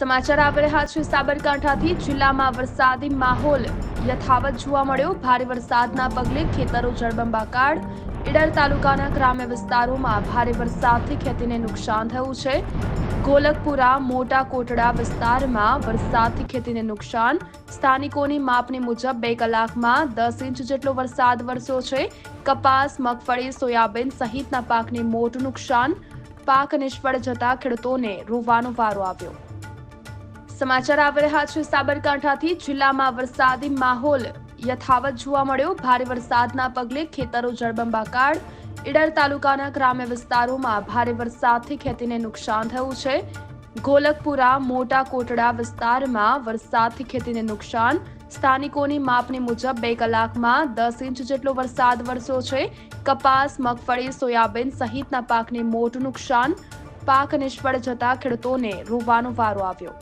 સમાચાર આવી રહ્યા છે સાબરકાંઠાથી. જિલ્લામાં વરસાદી માહોલ યથાવત જોવા મળ્યો. ભારે વરસાદના પગલે ખેતરો જળબંબાકાર. ઈડર તાલુકાના ગ્રામ્ય વિસ્તારોમાં ભારે વરસાદથી ખેતીને નુકસાન થયું છે. ગોલકપુરા, મોટા કોટડા વિસ્તારમાં વરસાદથી ખેતીને નુકસાન. સ્થાનિકોની માપની મુજબ બે કલાકમાં દસ ઇંચ જેટલો વરસાદ વરસ્યો છે. કપાસ, મગફળી, સોયાબીન સહિતના પાકને મોટું નુકસાન. પાક નિષ્ફળ જતા ખેડૂતોને રોવાનો વારો આવ્યો. સમાચાર આવી રહ્યા છે. સાબરકાંઠાથી જિલ્લામાં વરસાદી માહોલ યથાવત જોવા મળ્યો. ભારે વરસાદના પગલે ખેતરો જળબંબાકાર. ઈડર તાલુકાના ગ્રામ્ય વિસ્તારોમાં ભારે વરસાદથી ખેતીને નુકસાન થયું છે. ગોલકપુરા, મોટા કોટડા વિસ્તારમાં વરસાદથી ખેતીને નુકસાન. સ્થાનિકોની માપણી મુજબ બે કલાકમાં દસ ઇંચ જેટલો વરસાદ વરસ્યો છે. કપાસ, મગફળી, સોયાબીન સહિતના પાકને મોટું નુકસાન. પાક નિષ્ફળ જતા ખેડૂતોને રોવાનો વારો આવ્યો.